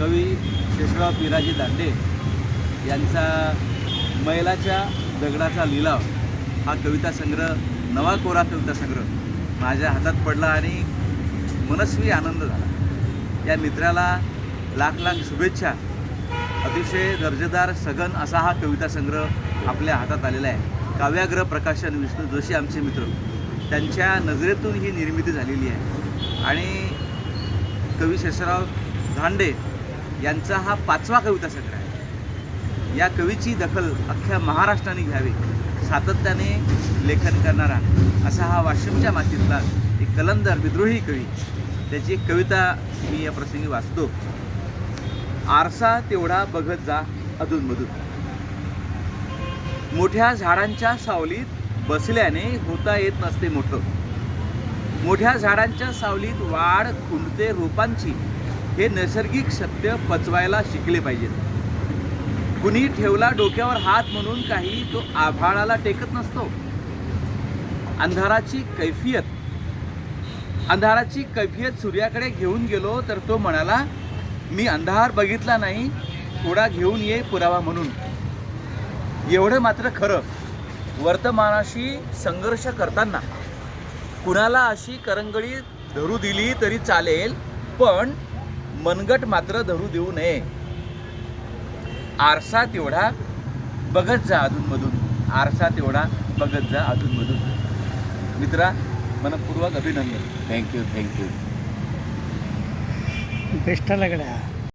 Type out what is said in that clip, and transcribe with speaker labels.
Speaker 1: कवी शेषराव पिराजी दांडे यांचा मैलाच्या दगडाचा लिलाव हा कविता संग्रह नवा कोरा कविता संग्रह माझ्या हातात पडला आणि मनस्वी आनंद झाला. या मित्राला लाख लाख शुभेच्छा. अतिशय दर्जेदार सघन असा हा कविता संग्रह आपल्या हातात आलेला आहे. काव्याग्रह प्रकाशन विष्णू जोशी आमचे मित्र. त्यांच्या नजरेतून ही निर्मिती झालेली आहे. आणि कवी शेषराव धांडे यांचा हा पाचवा कविता संग्रह आहे. या कवीची दखल अख्ख्या महाराष्ट्राने घ्यावी सातत्याने लेखन करणारा असा हा वाशिमच्या मातीतला एक कलंदर विद्रोही कवी. त्याची एक कविता मी या प्रसंगी वाचतो. आरसा तेवढा बघत जा अधूनमधून मोठ्या झाडांच्या सावलीत बसल्याने होता येत नसते मोठं. मोठ्या झाडांच्या सावलीत वाढ खुंडते रोपांची. हे नैसर्गिक सत्य पचवायला शिकले पाहिजेत. कुणी ठेवला डोक्यावर हात म्हणून काही तो आभाळाला टेकत नसतो. अंधाराची कैफियत. अंधाराची कैफियत सूर्याकडे घेऊन गेलो तर तो म्हणाला मी अंधार बघितला नाही थोडा घेऊन ये पुरावा म्हणून. एवढं मात्र खरं. वर्तमानाशी संघर्ष करताना कुणाला अशी करंगळी धरू दिली तरी चालेल पण मनगट मात्र धरू देऊ नये. आरसा तेवढा बघत जा अधूनमधून. आरसा तेवढा बघत जा अधूनमधून. मित्रा मनपूर्वक अभिनंदन. थँक्यू थँक्यू
Speaker 2: बेस्ट लागला